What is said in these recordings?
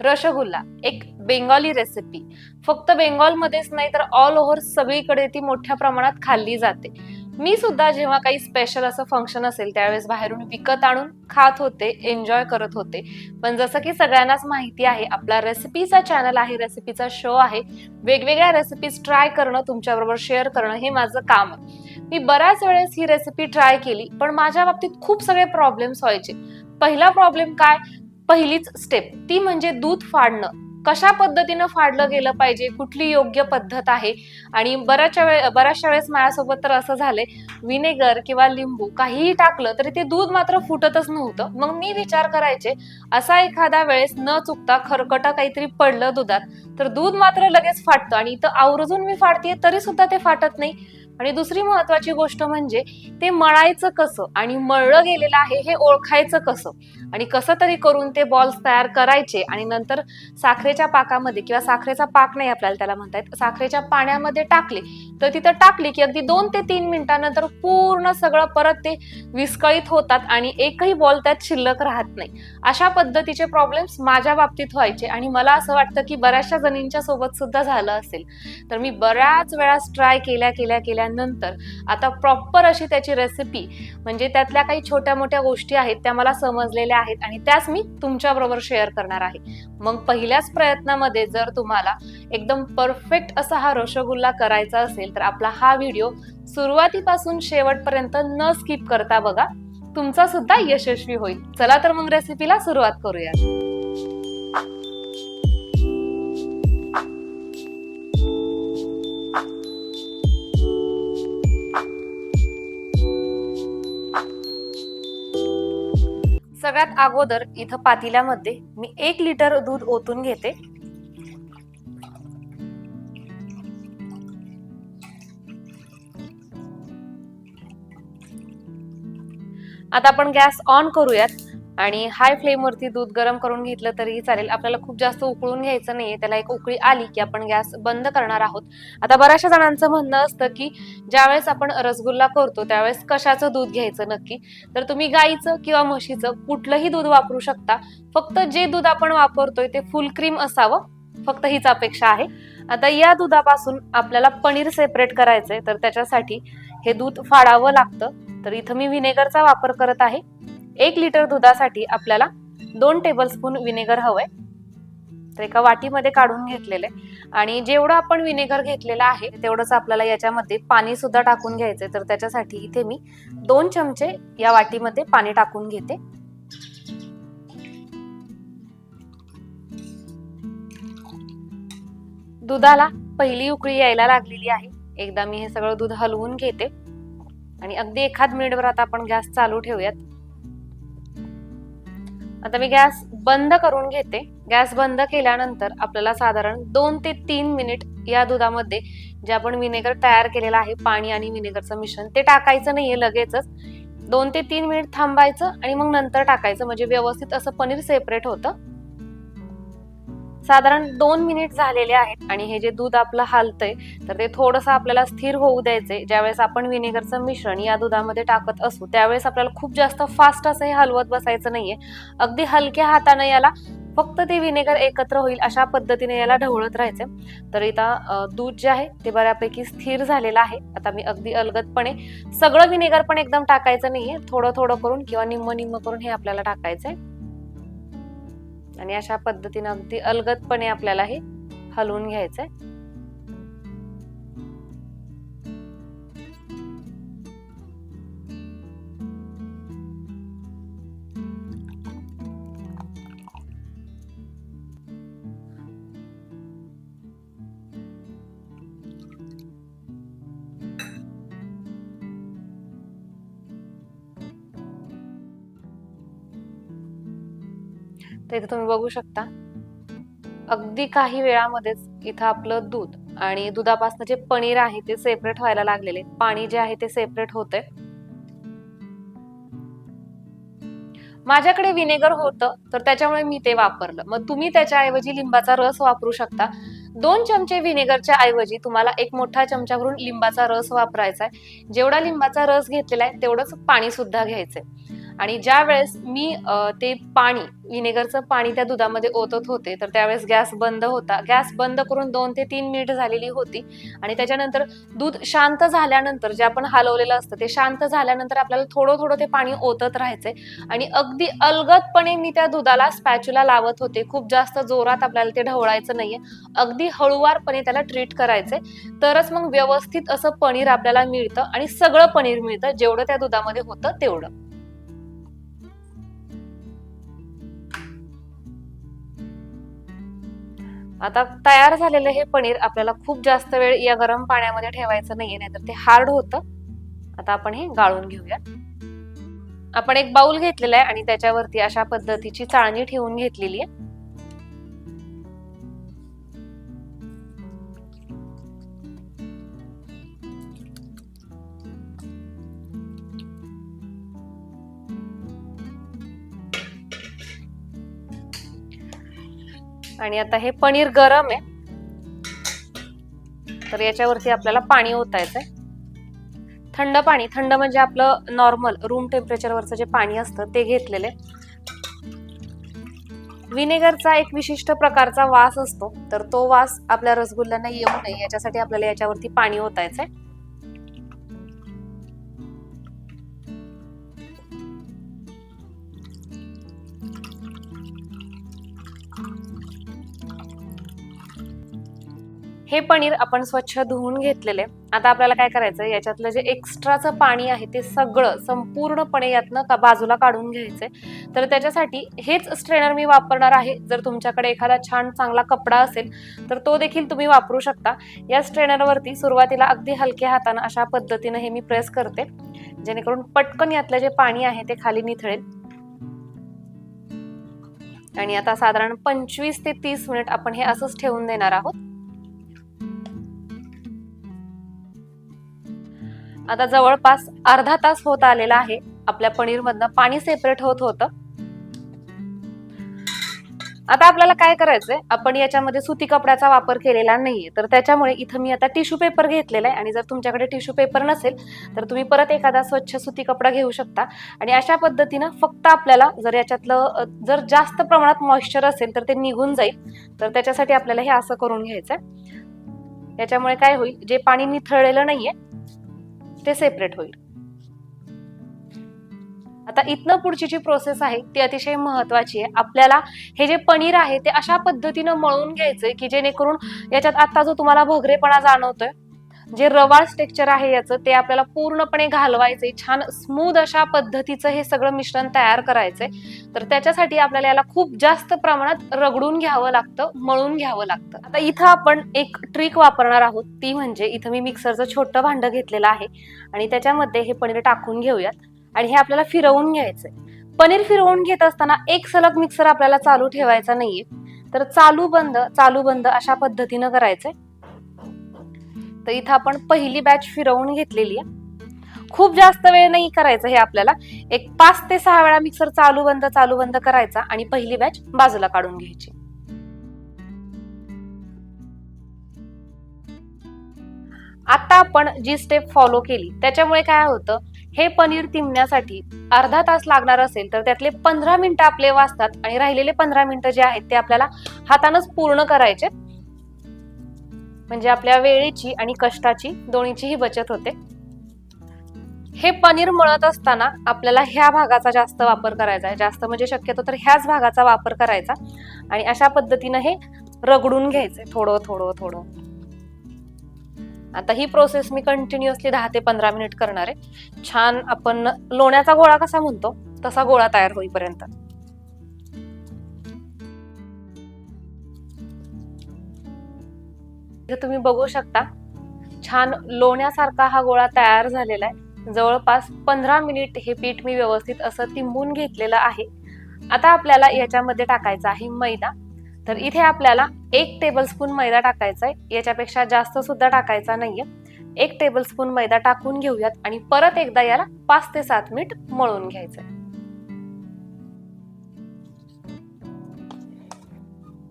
रसगुल्ला एक बेंगॉली रेसिपी फक्त बेंगॉलमध्येच नाही तर ऑल ओव्हर सगळीकडे ती मोठ्या प्रमाणात खाल्ली जाते. मी सुद्धा जेव्हा काही स्पेशल असं फंक्शन असेल त्यावेळेस बाहेरून विकत आणून खात होते एन्जॉय करत होते. पण जसं की सगळ्यांनाच माहिती आहे आपला रेसिपीचा चॅनल आहे रेसिपीचा शो आहे वेगवेगळ्या रेसिपीज ट्राय करणं तुमच्याबरोबर शेअर करणं हे माझं काम आहे. मी बऱ्याच वेळेस ही रेसिपी ट्राय केली पण माझ्या बाबतीत खूप सगळे प्रॉब्लेम्स व्हायचे. पहिला प्रॉब्लेम काय? पहिलीच स्टेप ती म्हणजे दूध फाडणं. कशा पद्धतीनं फाडलं गेलं पाहिजे? कुठली योग्य पद्धत आहे? आणि बऱ्याचशा वेळ बऱ्याचशा वेळेस माझ्यासोबत तर असं झालंय. विनेगर किंवा लिंबू काहीही टाकलं तरी ते दूध मात्र फुटतच नव्हतं. मग मी विचार करायचे असा एखाद्या वेळेस न चुकता खरकटा काहीतरी पडलं दुधात तर दूध मात्र लगेच फाटतं. आणि इथं आवर्जून मी फाडते तरी सुद्धा ते फाटत नाही. आणि दुसरी महत्वाची गोष्ट म्हणजे ते मळायचं कसं आणि मळलं गेलेलं आहे हे ओळखायचं कसं? आणि कसं तरी करून ते बॉल्स तयार करायचे आणि नंतर साखरेच्या पाकामध्ये किंवा साखरेचा पाक नाही आपल्याला त्याला म्हणतायत साखरेच्या पाण्यामध्ये टाकले तर तिथं टाकली की अगदी दोन ते तीन मिनिटानंतर पूर्ण सगळं परत ते विस्कळीत होतात आणि एकही बॉल त्यात शिल्लक राहत नाही. अशा पद्धतीचे प्रॉब्लेम्स माझ्या बाबतीत व्हायचे आणि मला असं वाटतं की बऱ्याचशा जणींच्या सोबत सुद्धा झालं असेल. तर मी बऱ्याच वेळा ट्राय केल्या केल्या झाल्यानंतर आता प्रॉपर अशी त्याची रेसिपी म्हणजे त्यातल्या काही छोट्या मोठ्या गोष्टी आहेत त्या मला समजलेल्या आहेत आणि त्याच मी तुमच्या बरोबर शेअर करणार आहे. मग पहिल्याच प्रयत्नामध्ये जर तुम्हाला एकदम परफेक्ट असा हा रसगुल्ला करायचा असेल तर आपला हा व्हिडिओ सुरुवातीपासून शेवटपर्यंत न स्किप करता बघा तुमचा सुद्धा यशस्वी होईल. चला तर मग रेसिपीला सुरुवात करूया. सगळ्यात अगोदर इथं पातेल्यामध्ये मी एक लिटर दूध ओतून घेते. आता आपण गॅस ऑन करूयात. आणि हाय फ्लेमवरती दूध गरम करून घेतलं तरीही चालेल. आपल्याला खूप जास्त उकळून घ्यायचं नाहीये. त्याला एक उकळी आली की आपण गॅस बंद करणार आहोत. आता बऱ्याचशा जणांचं म्हणणं असतं की ज्यावेळेस आपण रसगुल्ला करतो त्यावेळेस कशाचं दूध घ्यायचं नक्की? तर तुम्ही गाईचं किंवा म्हशीचं कुठलंही दूध वापरू शकता. फक्त जे दूध आपण वापरतोय ते फुल क्रीम असावं. फक्त हीच अपेक्षा आहे. आता या दुधापासून आपल्याला पनीर सेपरेट करायचंय. तर त्याच्यासाठी हे दूध फाडावं लागतं. तर इथं मी व्हिनेगरचा वापर करत आहे. एक लिटर दुधासाठी आपल्याला दोन टेबलस्पून विनेगर हवंय. तर एका वाटीमध्ये काढून घेतलेलं. आहे आणि जेवढं आपण विनेगर घेतलेलं आहे तेवढंच आपल्याला याच्यामध्ये पाणी सुद्धा टाकून घ्यायचंय. तर त्याच्यासाठी इथे मी दोन चमचे या वाटीमध्ये पाणी टाकून घेते. दुधाला पहिली उकळी यायला लागलेली आहे. एकदा मी हे सगळं दूध हलवून घेते. आणि अगदी एखाद मिनिटभर आता आपण गॅस चालू ठेवूयात. आता मी गॅस बंद करून घेते. गॅस बंद केल्यानंतर आपल्याला साधारण दोन ते तीन मिनिट या दुधामध्ये जे आपण विनेगर तयार केलेलं आहे पाणी आणि विनेगरचं मिश्रण ते टाकायचं नाहीये लगेचच. दोन ते तीन मिनिट थांबायचं आणि मग नंतर टाकायचं. म्हणजे व्यवस्थित असं पनीर सेपरेट होतं. साधारण दोन मिनिट झालेले आहेत आणि हे जे दूध आपलं हालतंय तर ते थोडंसं आपल्याला स्थिर होऊ द्यायचंय. ज्यावेळेस आपण विनेगरचं मिश्रण या दुधामध्ये टाकत असू त्यावेळेस आपल्याला खूप जास्त फास्ट असं हे हलवत बसायचं नाहीये. अगदी हलक्या हाताने याला फक्त ते विनेगर एकत्र होईल अशा पद्धतीने याला ढवळत राहायचं तर इथं दूध जे आहे ते बऱ्यापैकी स्थिर झालेलं आहे. आता मी अगदी अलगदपणे सगळं विनेगर पण एकदम टाकायचं नाहीये. थोडं थोडं करून किंवा निम्म निम्म करून हे आपल्याला टाकायचंय. आणि अशा पद्धतीनं अगदी अलगदपणे आपल्याला हे हलवून आहे तर इथे तुम्ही बघू शकता. अगदी काही वेळामध्येच इथं आपलं दूध आणि दुधापासून जे पनीर आहे ते सेपरेट व्हायला लागलेले. पाणी जे आहे ते सेपरेट होते माझ्याकडे विनेगर होतं तर त्याच्यामुळे मी ते वापरलं. मग तुम्ही त्याच्याऐवजी लिंबाचा रस वापरू शकता. दोन चमचे विनेगरच्या ऐवजी तुम्हाला एक मोठा चमचा भरून लिंबाचा रस वापरायचा आहे जेवढा लिंबाचा रस घेतलेला आहे तेवढंच पाणी सुद्धा घ्यायचंय. आणि ज्या वेळेस मी ते पाणी विनेगरचं पाणी त्या दुधामध्ये ओतत होते तर त्यावेळेस गॅस बंद होता. गॅस बंद करून दोन ते तीन मिनिट झालेली होती आणि त्याच्यानंतर दूध शांत झाल्यानंतर जे आपण हलवलेलं असतं ते शांत झाल्यानंतर आपल्याला थोडं थोडं ते पाणी ओतत राहायचंय आणि अगदी अलगदपणे मी त्या दुधाला स्पॅच्युला लावत होते. खूप जास्त जोरात आपल्याला ते ढवळायचं नाहीये. अगदी हळुवारपणे त्याला ट्रीट करायचंय. तरच मग व्यवस्थित असं पनीर आपल्याला मिळतं आणि सगळं पनीर मिळतं. जेवढं त्या दुधामध्ये होतं तेवढं. आता तयार झालेलं हे पनीर आपल्याला खूप जास्त वेळ या गरम पाण्यामध्ये ठेवायचं नाहीये नाहीतर ते हार्ड होतं. आता आपण हे गाळून घेऊया आपण एक बाउल घेतलेला आहे आणि त्याच्यावरती अशा पद्धतीची चाळणी ठेवून घेतलेली आहे. आणि आता हे पनीर गरम आहे. तर याच्यावरती आपल्याला पाणी ओतायचंय. थंड पाणी थंड म्हणजे आपलं नॉर्मल रूम टेम्परेचरवरचं जे पाणी असतं ते घेतलेले विनेगरचा एक विशिष्ट प्रकारचा वास असतो. तर तो वास आपल्या रसगुल्ल्यांना येऊ नये याच्यासाठी आपल्याला याच्यावरती पाणी ओतायचंय. हे पनीर आपण स्वच्छ धुवून घेतलेले. आता आपल्याला काय करायचं याच्यातलं जे एक्स्ट्राचं पाणी आहे ते सगळं संपूर्णपणे यातनं का बाजूला काढून घ्यायचंय. तर त्याच्यासाठी हेच स्ट्रेनर मी वापरणार आहे. जर तुमच्याकडे एखादा छान चांगला कपडा असेल तर तो देखील तुम्ही वापरू शकता. या स्ट्रेनरवरती सुरुवातीला अगदी हलक्या हातानं अशा पद्धतीनं हे मी प्रेस करते. जेणेकरून पटकन यातलं जे पाणी आहे ते खाली निथळेल. आणि आता साधारण पंचवीस ते तीस मिनिट आपण हे असंच ठेवून देणार आहोत. आता जवळपास अर्धा तास होत आलेला आहे. आपल्या पनीर मधनं पाणी सेपरेट होत होतं. आता आपल्याला काय करायचंय? आपण याच्यामध्ये सुती कपड्याचा वापर केलेला नाहीये. तर त्याच्यामुळे इथं मी आता टिश्यू पेपर घेतलेला आहे. आणि जर तुमच्याकडे टिश्यू पेपर नसेल तर तुम्ही परत एखादा स्वच्छ सुती कपडा घेऊ शकता. आणि अशा पद्धतीनं फक्त आपल्याला जर याच्यातलं जर जास्त प्रमाणात मॉइश्चर असेल तर ते निघून जाईल. तर त्याच्यासाठी आपल्याला हे असं करून घ्यायचंय. याच्यामुळे काय होईल? जे पाणी निथळलेलं नाहीये ते सेपरेट होईल. आता इथनं पुढची जी प्रोसेस आहे ती अतिशय महत्वाची आहे. आपल्याला हे जे पनीर आहे ते अशा पद्धतीनं मळून घ्यायचंय की जेणेकरून याच्यात आता जो तुम्हाला भगरेपणा जाणवतोय जे रवाळ टेक्चर आहे याचं ते आपल्याला पूर्णपणे घालवायचंय. छान स्मूथ अशा पद्धतीचं हे सगळं मिश्रण तयार करायचंय. तर त्याच्यासाठी आपल्याला याला खूप जास्त प्रमाणात रगडून घ्यावं लागतं मळून घ्यावं लागतं. आता इथं आपण एक ट्रिक वापरणार आहोत. ती म्हणजे इथं मी मिक्सरचं छोटं भांडं घेतलेलं आहे. आणि त्याच्यामध्ये हे पनीर टाकून घेऊयात. आणि हे आपल्याला फिरवून घ्यायचंय. पनीर फिरवून घेत असताना एक सलग मिक्सर आपल्याला चालू ठेवायचा नाहीये. तर चालू बंद चालू बंद अशा पद्धतीनं करायचंय. तर इथं आपण पहिली बॅच फिरवून घेतलेली आहे. खूप जास्त वेळ नाही करायचं हे आपल्याला. एक पाच ते सहा वेळा मिक्सर चालू बंद चालू बंद करायचा आणि पहिली बॅच बाजूला काढून घ्यायची. आता आपण जी स्टेप फॉलो केली त्याच्यामुळे काय होतं हे पनीर तिमण्यासाठी अर्धा तास लागणार असेल तर त्यातले पंधरा मिनिटं आपले वाचतात आणि राहिलेले पंधरा मिनिटं जे आहेत ते आपल्याला हातानच पूर्ण करायचे. म्हणजे आपल्या वेळेची आणि कष्टाची दोन्हीचीही बचत होते. हे पनीर मळत असताना आपल्याला ह्या भागाचा जास्त वापर करायचा आहे. जास्त म्हणजे शक्यतो तर ह्याच भागाचा वापर करायचा. आणि अशा पद्धतीनं हे रगडून घ्यायचंय थोडं थोडं थोडं. आता ही प्रोसेस मी कंटिन्युअसली दहा ते पंधरा मिनिट करणार आहे. छान आपण लोण्याचा गोळा कसा म्हणतो तसा गोळा तयार होईपर्यंत. तुम्ही बघू शकता छान लोण्यासारखा हा गोळा तयार झालेला आहे. जवळपास पंधरा मिनिट हे पीठ मी व्यवस्थित असं तिंबून घेतलेलं आहे. आता आपल्याला याच्यामध्ये टाकायचा आहे मैदा. तर इथे आपल्याला एक टेबलस्पून मैदा टाकायचा आहे. याच्यापेक्षा जास्त सुद्धा टाकायचा नाहीये. एक टेबलस्पून मैदा टाकून घेऊयात आणि परत एकदा याला पाच ते सात मिनिट मळून घ्यायचंय.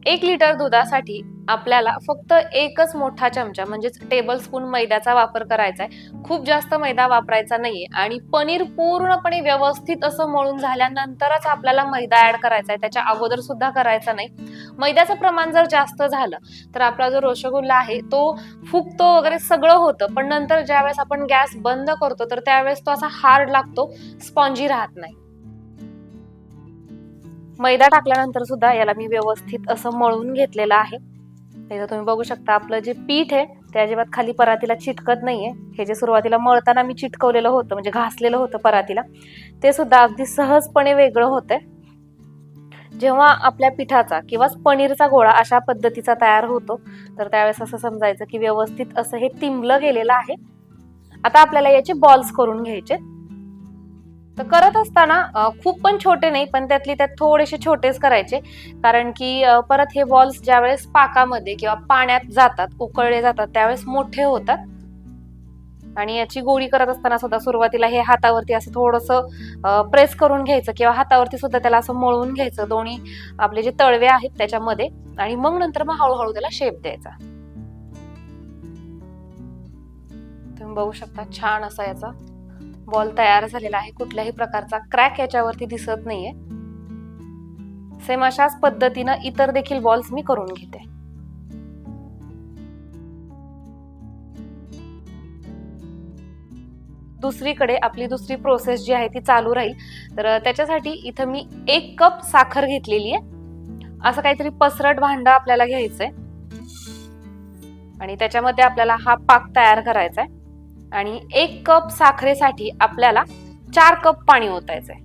एक लिटर दुधासाठी आपल्याला फक्त एकच मोठा चमचा म्हणजेच टेबल स्पून मैद्याचा वापर करायचा आहे. खूप जास्त मैदा वापरायचा नाहीये आणि पनीर पूर्णपणे व्यवस्थित असं मळून झाल्यानंतरच आपल्याला मैदा ऍड करायचा आहे. त्याच्या अगोदर सुद्धा करायचा नाही. मैद्याचं प्रमाण जर जास्त झालं तर आपला जो रोषगुल्ला आहे तो फुगतो वगैरे सगळं होतं. पण नंतर ज्यावेळेस आपण गॅस बंद करतो तर त्यावेळेस तो असा हार्ड लागतो स्पॉन्जी राहत नाही. मैदा टाकल्यानंतर सुद्धा याला मी व्यवस्थित असं मळून घेतलेलं आहे. इथं तुम्ही बघू शकता आपलं जे पीठ आहे ते अजिबात खाली परातीला चिटकत नाहीये. हे जे सुरुवातीला मळताना मी चिटकवलेलं होतं म्हणजे घासलेलं होतं परातीला ते सुद्धा अगदी सहजपणे वेगळं होतंय. जेव्हा आपल्या पिठाचा किंवा पनीरचा गोळा अशा पद्धतीचा तयार होतो तर त्यावेळेस असं समजायचं की व्यवस्थित असं हे तिंबलं गेलेलं आहे. आता आपल्याला याचे बॉल्स करून घ्यायचे तर करत असताना खूप पण छोटे नाही पण त्यातली त्यात थोडेसे छोटेच करायचे. कारण की परत हे बॉल्स ज्यावेळेस पाकामध्ये किंवा पाण्यात जातात उकळले जातात त्यावेळेस मोठे होतात. आणि याची गोळी करत असताना सुद्धा सुरुवातीला हे हातावरती असं थोडस प्रेस करून घ्यायचं किंवा हातावरती सुद्धा त्याला असं मळून घ्यायचं. दोन्ही आपले जे तळवे आहेत त्याच्यामध्ये आणि मग नंतर मग हळूहळू त्याला शेप द्यायचा. तुम्ही बघू शकता छान असा याचा बॉल तयार झालेला आहे. कुठल्याही प्रकारचा क्रॅक याच्यावरती दिसत नाहीये. सेम अशाच पद्धतीनं इतर देखील बॉल्स मी करून घेते. दुसरीकडे आपली दुसरी प्रोसेस जी आहे ती चालू राहील. तर त्याच्यासाठी इथं मी एक कप साखर घेतलेली आहे. असं काहीतरी पसरट भांड आपल्याला घ्यायचंय. आणि त्याच्यामध्ये आपल्याला हा पाक तयार करायचा आहे आणि एक कप साखरेसाठी आपल्याला चार कप पाणी ओतायचंय.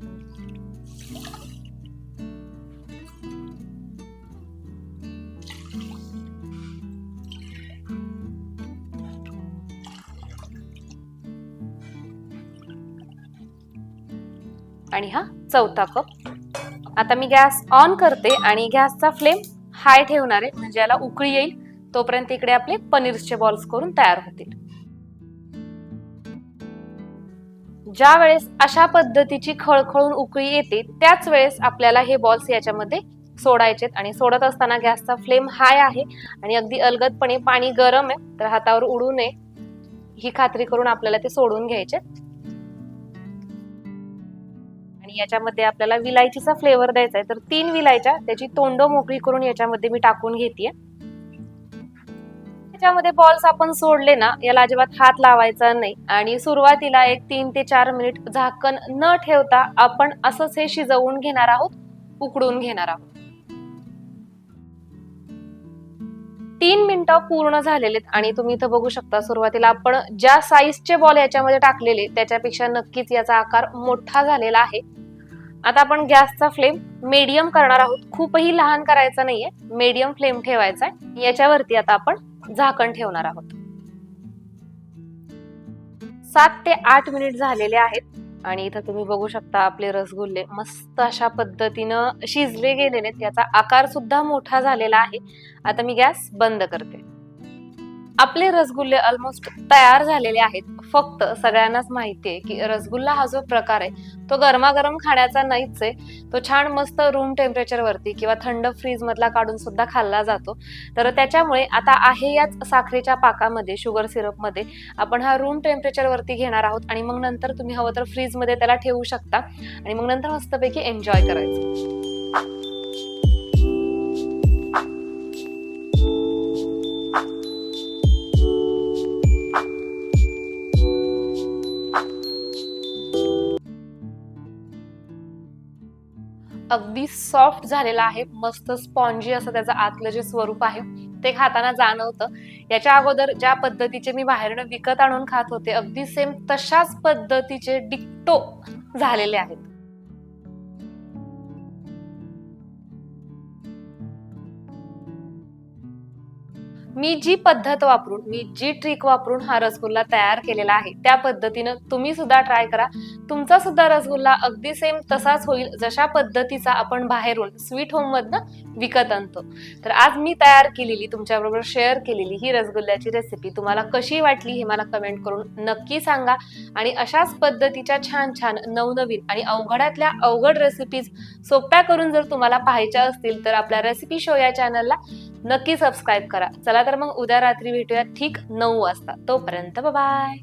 आणि हा चौथा कप. आता मी गॅस ऑन करते आणि गॅसचा फ्लेम हाय ठेवणार आहे म्हणजे याला उकळी येईल तोपर्यंत इकडे आपले पनीरचे बॉल्स करून तयार होतील. ज्या वेळेस अशा पद्धतीची खळखळून उकळी येते त्याच वेळेस आपल्याला हे बॉल्स याच्यामध्ये सोडायचेत आणि सोडत असताना गॅसचा फ्लेम हाय आहे आणि अगदी अलगदपणे पाणी गरम आहे तर हातावर उडू नये. ही खात्री करून आपल्याला ते सोडून घ्यायचे. आणि याच्यामध्ये आपल्याला विलायचीचा फ्लेवर द्यायचा आहे तर तीन विलायच्या त्याची तोंड मोकळी करून याच्यामध्ये मी टाकून घेते याच्यामध्ये बॉल्स आपण सोडले ना याला अजिबात हात लावायचा नाही. आणि सुरुवातीला एक तीन ते चार मिनिट झाकण न ठेवता आपण असंच हे शिजवून घेणार आहोत उकडून घेणार आहोत. तीन मिनिटं पूर्ण झालेलेत आणि तुम्ही इथं बघू शकता सुरुवातीला आपण ज्या साईजचे बॉल याच्यामध्ये टाकलेले त्याच्यापेक्षा नक्कीच याचा आकार मोठा झालेला आहे. आता आपण गॅसचा फ्लेम मीडियम करणार आहोत. खूपही लहान करायचा नाहीये मीडियम फ्लेम ठेवायचा आहे. याच्यावरती आता आपण झाकण ठेवणार आहोत. सात ते आठ मिनिट झालेले आहेत आणि इथं तुम्ही बघू शकता आपले रसगुल्ले मस्त अशा पद्धतीनं शिजले गेलेले त्याचा याचा आकार सुद्धा मोठा झालेला आहे. आता मी गॅस बंद करते. आपले रसगुल्ले ऑलमोस्ट तयार झालेले आहेत. फक्त सगळ्यांनाच माहिती आहे की रसगुल्ला हा जो प्रकार आहे तो गरमागरम खाण्याचा नाहीच आहे. तो छान मस्त रूम टेम्परेचर वरती किंवा थंड फ्रीज मधला काढून सुद्धा खाल्ला जातो. तर त्याच्यामुळे आता आहे याच साखरेच्या पाकामध्ये शुगर सिरपमध्ये आपण हा रूम टेम्परेचर वरती घेणार आहोत आणि मग नंतर तुम्ही हवं तर फ्रीजमध्ये त्याला ठेवू शकता. आणि मग नंतर मस्तपैकी एन्जॉय करायचं. अगदी सॉफ्ट झालेला आहे. मस्त स्पॉन्जी असं त्याचं आतलं जे स्वरूप आहे ते खाताना जाणवतं. याच्या अगोदर ज्या पद्धतीचे मी बाहेरनं विकत आणून खात होते अगदी सेम तशाच पद्धतीचे डिक्टो झालेले आहेत. मी जी पद्धत वापरून मी जी ट्रिक वापरून हा रसगुल्ला तयार केलेला आहे त्या पद्धतीनं तुम्ही सुद्धा ट्राय करा. तुमचा सुद्धा रसगुल्ला अगदी सेम तसाच होईल जशा पद्धतीचा आपण बाहेरून स्वीट होम मधनं विकत आणतो. तर आज मी तयार केलेली तुमच्याबरोबर शेअर केलेली ही रसगुल्ल्याची रेसिपी तुम्हाला कशी वाटली हे मला कमेंट करून नक्की सांगा. आणि अशाच पद्धतीच्या छान छान नवनवीन आणि अवघडातल्या अवघड रेसिपीज सोप्या करून जर तुम्हाला पाहायच्या असतील तर आपल्या रेसिपी शो या चॅनलला नक्की सबस्क्राईब करा. चला तर मग उद्या रात्री भेटूया ठीक नऊ वाजता. तोपर्यंत बाय